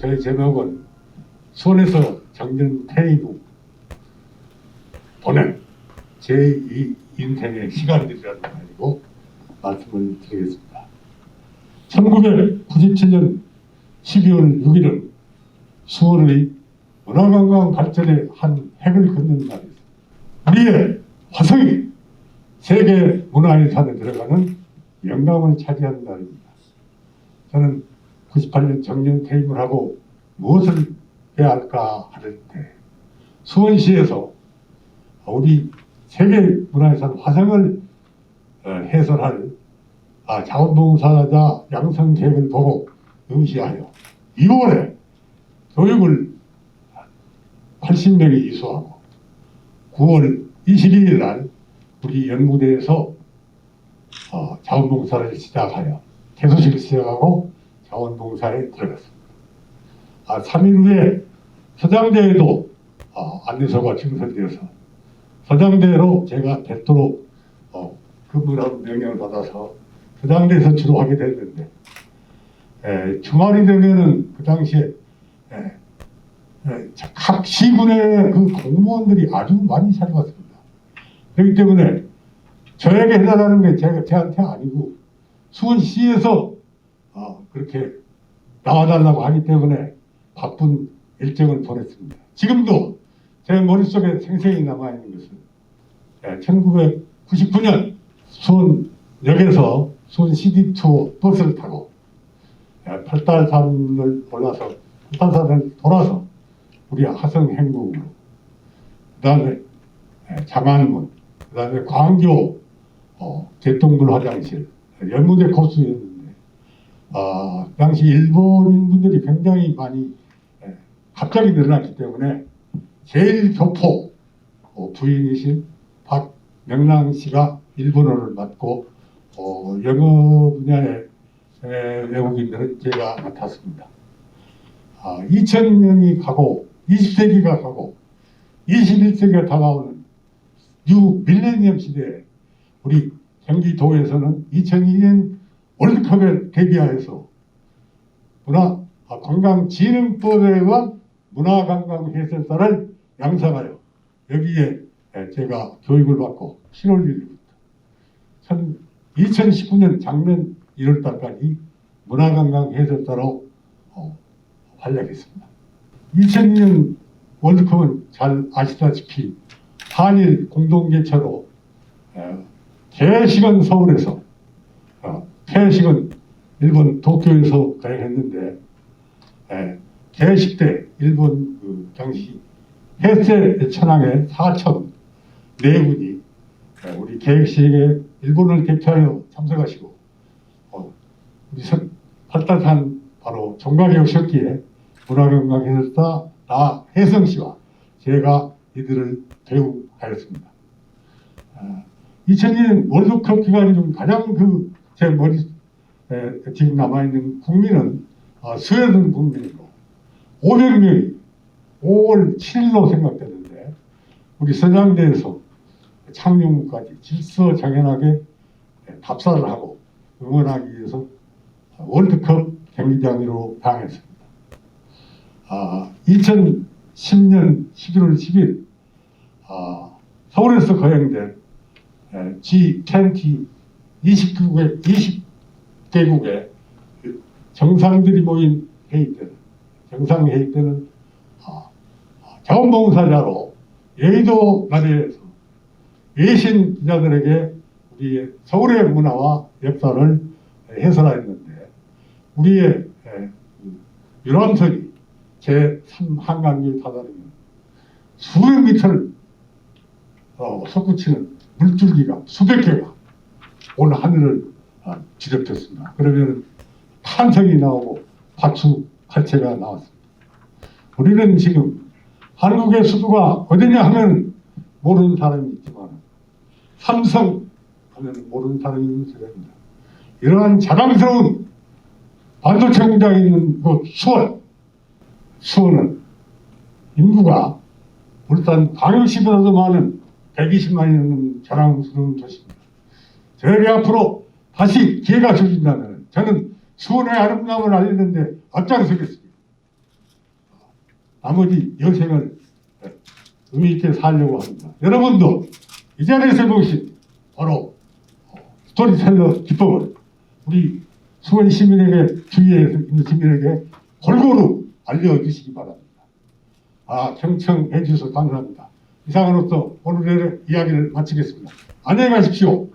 저의 제목은 수원에서 정년 퇴임 보낸 제2 인생의 시간들이라는 가지고 말씀을 드리겠습니다. 1997년 12월 6일은 수원의 문화관광 발전의 한 획을 긋는 날이었습니다. 우리의 화성이 세계 문화유산에 들어가는 영광을 차지하는 날입니다. 저는 98년 정년 퇴임을 하고 무엇을 해야 할까 하는 때 수원시에서 우리 세계 문화유산 화성을 어, 해설할 아, 자원봉사자 양성 계획을 보고 응시하여 2월에 교육을 80명이 이수하고 9월 22일 날 우리 연구대에서 어, 자원봉사를 시작하여 개소식을 시작하고 자원봉사에 들어갔습니다. 아, 3일 후에 서장대에도 어, 안내서가 증설되어서 서장대로 제가 별도로 어, 근무라고 명령을 받아서 서장대에서 주로 하게 됐는데 에, 주말이 되면은 그 당시에 에, 에, 각 시군의 그 공무원들이 아주 많이 찾아왔습니다. 그렇기 때문에 저에게 해달라는 게 제가 제한테 아니고 수원시에서 어, 그렇게 나와달라고 하기 때문에 바쁜 일정을 보냈습니다. 지금도 제 머릿속에 생생히 남아있는 것은 1999년 수원역에서 수원 CD 투어 버스를 타고 예, 팔달산을 올라서 팔달산을 돌아서 우리 화성 행궁으로 그 다음에 장안문 그 다음에 광교 어, 개똥굴 화장실 연무대 코스였는데 아, 그 당시 일본인 분들이 굉장히 많이 예, 갑자기 늘어났기 때문에 제일 교포 어, 부인이신 박명랑 씨가 일본어를 맡고 어, 영어 분야의 에, 외국인들은 제가 맡았습니다. 아, 2000년이 가고 20세기가 가고 21세기가 다가오는 뉴 밀레니엄 시대에 우리 경기도에서는 2002년 월드컵에 데뷔하여서 문화 아, 관광진흥법에 의한 문화관광 해설사를 양성하여 여기에 에, 제가 교육을 받고 7월 1일부터 2019년 작년 1월 달까지 문화관광 해설사로 어, 활약했습니다. 2002년 월드컵은 잘 아시다시피 한일 공동개최로 어, 개식은 서울에서 어, 개식은 일본 도쿄에서 가행했는데 에, 개식 때 일본 그 당시 해세 천황의 사천 네 분이 에, 우리 개식에 일본을 대표하여 참석하시고 어, 우리 선- 팔달산 바로 종각역 셨기에 문화관광해설사 나 혜성 씨와 제가 이들을 배우하였습니다. 아, 2002년 월드컵 기간이 좀 가장 그 제 머리 에, 지금 남아 있는 국민은 어, 스웨덴 국민이고 500명이 5월 7일로 생각되는데 우리 서장대에서 창룡까지 질서정연하게 답사를 하고 응원하기 위해서 월드컵 경기장으로 방했습니다. 아, 2010년 11월 10일 아, 서울에서 거행된 에, G20 29개 20개국의 정상들이 모인 회의 때는 정상 회의 때는 아, 아, 자원봉사자로 여의도 나라에서 외신 기자들에게 우리의 서울의 문화와 역사를 해설하였는데 우리의 에, 그 유람선이 제3 한강을 다다르면 수백 미터를 어, 솟구치는 물줄기가 수백 개가 온 하늘을 아, 지렵혔습니다. 그러면 탄성이 나오고 파추 칼체가 나왔습니다. 우리는 지금 한국의 수도가 어디냐 하면 모르는 사람이 있지만 삼성 하면 모르는 사람이 있는 세상입니다. 이러한 자랑스러운 반도체 공장이 있는 곳 수원 수원은 인구가 울산 광역시보다도 많은 120만이 넘는 자랑스러운 도시입니다. 저에게 앞으로 다시 기회가 주어진다면 저는 수원의 아름다움을 알리는데 앞장서겠습니다. 나머지 여생을 의미 있게 살려고 합니다. 여러분도 이 자리에서 보신 바로 스토리텔러 기법을 우리 수원 시민에게 주위에 있는 시민에게 골고루 알려주시기 바랍니다. 아 경청해 주셔서 감사합니다. 이상으로서 오늘의 이야기를 마치겠습니다. 안녕히 가십시오.